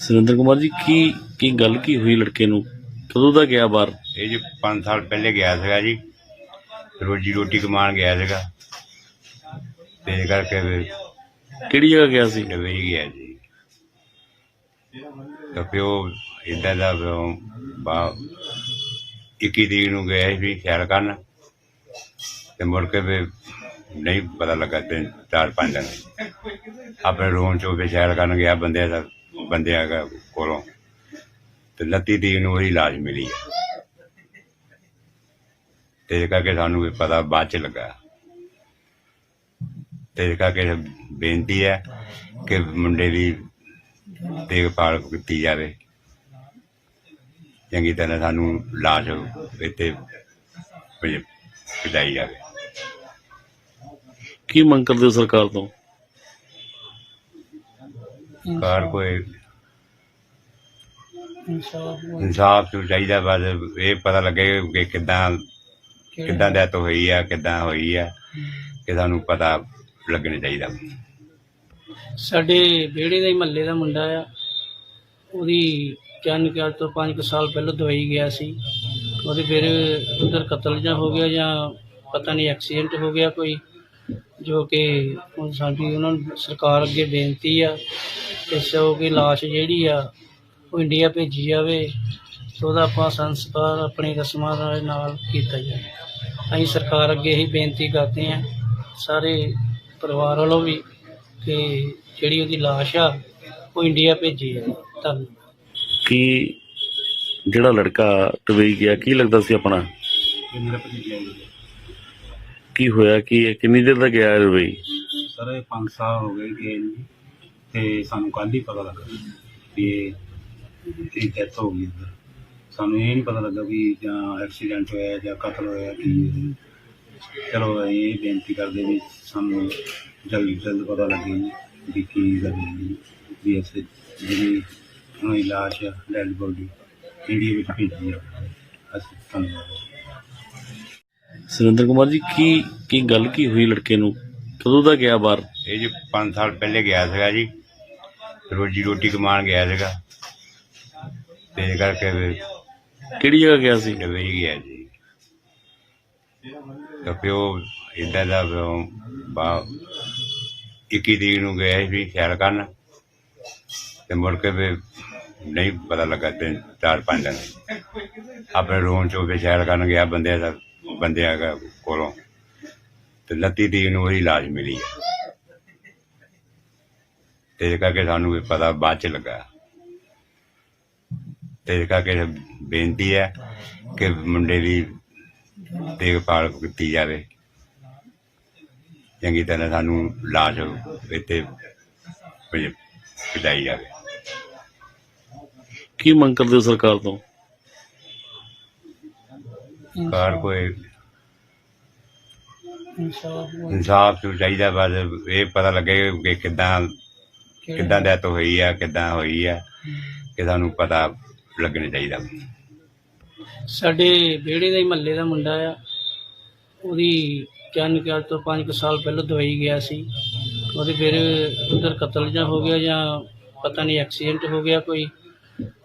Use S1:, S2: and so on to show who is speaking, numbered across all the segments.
S1: ਸੁਰਿੰਦਰ ਕੁਮਾਰ ਜੀ ਕੀ ਕੀ ਗੱਲ ਕੀ ਹੋਈ ਲੜਕੇ ਨੂੰ? ਕਦੋਂ ਦਾ ਗਿਆ ਬਾਹਰ?
S2: ਇਹ ਜੀ 5 ਸਾਲ ਪਹਿਲੇ ਗਿਆ ਸੀਗਾ ਜੀ। ਰੋਜੀ ਰੋਟੀ ਕਮਾਉਣ ਗਿਆ ਸੀਗਾ। ਤੇ ਕਰਕੇ ਫਿਰ
S1: ਕਿਹੜੀ ਜਗ੍ਹਾ ਗਿਆ ਸੀ?
S2: ਡਬਈ ਗਿਆ ਜੀ। ਤਾਂ ਪਿਓ ਇਦਾਂ ਦਾ ਪਿਓ ਬਾ 21 ਤਰੀਕ ਨੂੰ ਗਿਆ ਸੀ ਸੈਰ ਕਰਨ। ਤੇ ਮੁੜ ਕੇ ਫਿਰ ਨਹੀਂ ਪਤਾ ਲੱਗਾ ਤੇ ਚਾਰ ਪੰਜ ਦਿਨ। ਆਪਣੇ ਰੂਮ ਚੋਂ ਵੀ ਸੈਰ ਕਰਨ ਗਿਆ ਬੰਦਿਆਂ ਦਾ। ਬੰਦਿਆਂ ਦਾ ਕੋਲੋਂ ਤੇ ਲੱਤੀ ਤਰੀਕ ਨੂੰ ਉਹਦੀ ਲਾਸ਼ ਮਿਲੀ ਹੈ ਤੇ ਇਹ ਕਰਕੇ ਸਾਨੂੰ ਵੀ ਪਤਾ ਬਾਅਦ ਚ ਲੱਗਾ। ਤੇ ਇਹ ਕਰਕੇ ਬੇਨਤੀ ਹੈ ਕਿ ਮੁੰਡੇ ਦੀ ਦੇਖਭਾਲ ਕੀਤੀ ਜਾਵੇ। ਚੰਗੀ ਤਰ੍ਹਾਂ ਸਾਨੂੰ ਲਾਸ਼ ਇੱਥੇ ਭੇਜ- ਭੇਜਾਈ ਜਾਵੇ।
S1: ਕੀ ਮੰਗ ਕਰਦੇ ਸਰਕਾਰ ਤੋਂ?
S2: ਕਾਰ ਕੋਈ ਇਨਸਾਫ ਤੋਂ ਚਾਹੀਦਾ ਬਸ ਇਹ ਪਤਾ ਲੱਗੇ ਕਿ ਕਿੱਦਾਂ ਕਿੱਦਾਂ ਡੈਥ ਹੋਈ ਆ ਕਿੱਦਾਂ ਹੋਈ ਆ ਕਿ ਸਾਨੂੰ ਪਤਾ ਲੱਗਣਾ ਚਾਹੀਦਾ।
S3: ਸਾਡੇ ਵਿਹੜੇ ਦਾ ਹੀ ਮਹੱਲੇ ਦਾ ਮੁੰਡਾ ਆ ਉਹਦੀ ਚੰਨ ਕਿ ਤੋਂ 5 ਸਾਲ ਪਹਿਲਾਂ ਦਵਾਈ ਗਿਆ ਸੀ। ਉਹਦੇ ਫਿਰ ਉਧਰ ਕਤਲ ਜਾਂ ਹੋ ਗਿਆ ਜਾਂ ਪਤਾ ਨਹੀਂ ਐਕਸੀਡੈਂਟ ਹੋ ਗਿਆ ਕੋਈ ਜੋ ਕਿ ਹੁਣ ਸਾਡੀ ਉਹਨਾਂ ਨੂੰ ਸਰਕਾਰ ਅੱਗੇ ਬੇਨਤੀ ਆ ਕਿ ਸੋ ਕਿ ਲਾਸ਼ ਜਿਹੜੀ ਆ ਉਹ ਇੰਡੀਆ ਭੇਜੀ ਜਾਵੇ ਤੇ ਉਹਦਾ ਆਪਾਂ ਸੰਸਕਾਰ ਆਪਣੀ ਰਸਮਾਂ ਦੇ ਨਾਲ ਕੀਤਾ ਜਾਵੇ। ਅਸੀਂ ਸਰਕਾਰ ਅੱਗੇ ਹੀ ਬੇਨਤੀ ਕਰਦੇ ਹਾਂ ਸਾਰੇ ਪਰਿਵਾਰ ਵੱਲੋਂ ਵੀ ਕਿ ਜਿਹੜੀ ਉਹਦੀ ਲਾਸ਼ ਆ ਉਹ ਇੰਡੀਆ ਭੇਜੀ ਹੈ ਧੰਨਵਾਦ।
S1: ਕੀ ਜਿਹੜਾ ਲੜਕਾ ਦੁਬਈ ਗਿਆ ਕੀ ਲੱਗਦਾ ਸੀ ਆਪਣਾ?
S4: ਇਹ ਮੇਰਾ ਭਤੀਜਾ ਹੈ ਜੀ।
S1: ਕੀ ਹੋਇਆ ਕੀ ਹੈ? ਕਿੰਨੀ ਦੇਰ ਦਾ ਗਿਆ ਦੁਬਈ?
S4: ਸਰ ਇਹ 5 ਸਾਲ ਹੋ ਗਏ ਗਏ ਨੂੰ ਤੇ ਸਾਨੂੰ ਕੱਲ੍ਹ ਹੀ ਪਤਾ ਲੱਗਾ ਵੀ ਇਹ ਇਹ ਡੈਥ ਹੋ ਗਈ ਇੱਧਰ ਸਾਨੂੰ ਇਹ ਨਹੀਂ ਪਤਾ ਲੱਗਾ ਵੀ ਜਾਂ ਐਕਸੀਡੈਂਟ ਹੋਇਆ ਜਾਂ ਕਤਲ ਹੋਇਆ ਕੀ ਹੋਇਆ। ਚਲੋ ਇਹ ਬੇਨਤੀ ਕਰਦੇ ਵੀ ਸਾਨੂੰ ਜਲਦੀ ਤੋਂ ਜਲਦ ਪਤਾ ਲੱਗੇ ਜੀ ਵੀ ਕੀ ਗੱਲ ਵੀ ਅਸੀਂ ਜਿਹੜੀ ਉਹਨਾਂ ਦੀ ਲਾਸ਼ ਆ ਡੈਡ ਬੋਡੀ ਇੰਡੀਆ ਵਿੱਚ ਭੇਜੀ ਆ। ਅਸੀਂ ਧੰਨਵਾਦ।
S1: ਸੁਰਿੰਦਰ ਕੁਮਾਰ ਜੀ ਕੀ ਕੀ ਗੱਲ ਕੀ ਹੋਈ ਲੜਕੇ ਨੂੰ? ਕਦੋਂ ਦਾ ਗਿਆ ਬਾਹਰ?
S2: ਇਹ ਜੀ 5 ਸਾਲ ਪਹਿਲੇ ਗਿਆ ਸੀਗਾ ਜੀ। ਰੋਜੀ ਰੋਟੀ ਕਮਾਉਣ ਗਿਆ ਸੀਗਾ। ਤੇ ਇਹ ਕਰਕੇ ਫਿਰ
S1: ਕਿਹੜੀ ਜਗ੍ਹਾ ਗਿਆ ਸੀ?
S2: ਡਬਈ ਗਿਆ ਜੀ। ਤਾਂ ਪਿਓ ਇਦਾਂ ਦਾ ਪਿਓ ਬਾ 21 ਤਰੀਕ ਨੂੰ ਗਿਆ ਸੀ ਸੈਰ ਕਰਨ। ਤੇ ਮੁੜ ਕੇ ਫਿਰ ਨਹੀਂ ਪਤਾ ਲੱਗਾ ਤੇ ਚਾਰ ਪੰਜ ਦਿਨ। ਆਪਣੇ ਰੂਮ ਚੋਂ ਵੀ ਸੈਰ ਕਰਨ ਗਿਆ ਬੰਦਿਆਂ ਦਾ ਬੰਦਿਆਂ ਦਾ ਕੋਲੋਂ। ਤੇ ਲੱਤੀ ਤਰੀਕ ਨੂੰ ਉਹਦੀ ਲਾਸ਼ ਮਿਲੀ। ਤੇ ਇਹ ਕਰਕੇ ਸਾਨੂੰ ਵੀ ਪਤਾ ਬਾਅਦ ਚ ਲੱਗਾ। ਤੇ ਇਹ ਕਰਕੇ ਬੇਨਤੀ ਹੈ ਕਿ ਮੁੰਡੇ ਦੀ ਦੇਖਭਾਲ ਕੀਤੀ ਜਾਵੇ। ਚੰਗੀ ਤਰ੍ਹਾਂ ਸਾਨੂੰ ਲਾਸ਼ ਇੱਥੇ ਭੇਜਾਈ ਜਾਵੇ।
S1: ਕੀ ਮੰਗ ਕਰਦੇ ਹੋ ਸਰਕਾਰ ਤੋਂ?
S2: ਕਾਰ ਕੋਈ
S3: ਇਨਸਾਫ
S2: ਤੋਂ ਚਾਹੀਦਾ ਬਸ ਇਹ ਪਤਾ ਲੱਗੇ ਕਿ ਕਿੱਦਾਂ ਕਿੱਦਾਂ ਡੈਥ ਹੋਈ ਆ ਕਿੱਦਾਂ ਹੋਈ ਆ ਕਿ ਸਾਨੂੰ ਪਤਾ ਲੱਗਣਾ ਚਾਹੀਦਾ
S3: ਸਾਡੇ ਵਿਹੜੇ ਦਾ ਹੀ ਮਹੱਲੇ ਦਾ ਮੁੰਡਾ ਆ। ਉਹਦੀ ਚੰਨ ਕਿ ਤੋਂ 5 ਸਾਲ ਪਹਿਲਾਂ ਦਵਾਈ ਗਿਆ ਸੀ। ਉਹਦੇ ਫਿਰ ਉਧਰ ਕਤਲ ਜਾਂ ਹੋ ਗਿਆ ਜਾਂ ਪਤਾ ਨਹੀਂ ਐਕਸੀਡੈਂਟ ਹੋ ਗਿਆ ਕੋਈ,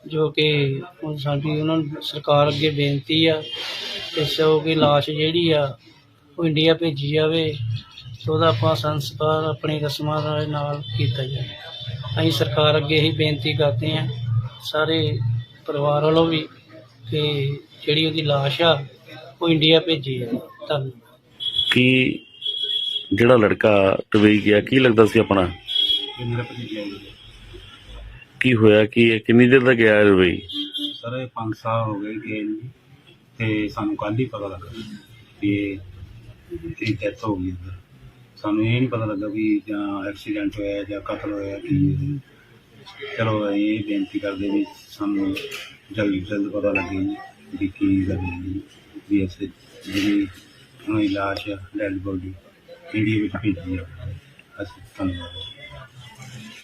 S3: ਜੋ ਕਿ ਹੁਣ ਸਾਡੀ ਉਹਨਾਂ ਨੂੰ ਸਰਕਾਰ ਅੱਗੇ ਬੇਨਤੀ ਆ ਕਿ ਸੋ ਕਿ ਲਾਸ਼ ਜਿਹੜੀ ਆ ਉਹ ਇੰਡੀਆ ਭੇਜੀ ਜਾਵੇ ਤੇ ਉਹਦਾ ਆਪਾਂ ਸੰਸਕਾਰ ਆਪਣੀ ਰਸਮਾਂ ਦੇ ਨਾਲ ਕੀਤਾ ਜਾਵੇ। ਅਸੀਂ ਸਰਕਾਰ ਅੱਗੇ ਹੀ ਬੇਨਤੀ ਕਰਦੇ ਹਾਂ ਸਾਰੇ ਪਰਿਵਾਰ ਵੱਲੋਂ ਵੀ ਕਿ ਜਿਹੜੀ ਉਹਦੀ ਲਾਸ਼ ਆ ਉਹ ਇੰਡੀਆ ਭੇਜੀ ਹੈ ਧੰਨਵਾਦ
S1: ਕੀ ਜਿਹੜਾ ਲੜਕਾ ਦੁਬਈ ਗਿਆ ਕੀ ਲੱਗਦਾ ਸੀ ਆਪਣਾ
S4: ਇਹ ਮੇਰਾ ਭਤੀਜਾ ਹੈ ਜੀ।
S1: ਕੀ ਹੋਇਆ ਕੀ ਹੈ? ਕਿੰਨੀ ਦੇਰ ਦਾ ਗਿਆ ਦੁਬਈ
S4: ਸਰ ਇਹ 5 ਸਾਲ ਹੋ ਗਏ ਗਏ ਨੂੰ ਜੀ, ਤੇ ਸਾਨੂੰ ਕੱਲ੍ਹ ਹੀ ਪਤਾ ਲੱਗਾ ਵੀ ਇਹ ਇਹ ਡੈਥ ਹੋ ਗਈ ਇੱਧਰ ਸਾਨੂੰ ਇਹ ਨਹੀਂ ਪਤਾ ਲੱਗਾ ਵੀ ਜਾਂ ਐਕਸੀਡੈਂਟ ਹੋਇਆ ਜਾਂ ਕਤਲ ਹੋਇਆ ਕੀ ਹੋਇਆ। ਚਲੋ ਅਸੀਂ ਇਹ ਬੇਨਤੀ ਕਰਦੇ ਵੀ ਸਾਨੂੰ ਜਲਦੀ ਜਲਦ ਪਤਾ ਲੱਗੇ ਜੀ ਵੀ ਕੀ ਗੱਲ ਹੋਈ ਵੀ ਅਸੀਂ ਜਿਹੜੀ ਉਹਨਾਂ ਦੀ ਲਾਸ਼ ਆ ਡੈਡ ਬੋਡੀ ਇੰਡੀਆ ਵਿੱਚ ਭੇਜੀ ਆ। ਅਸੀਂ ਧੰਨਵਾਦ।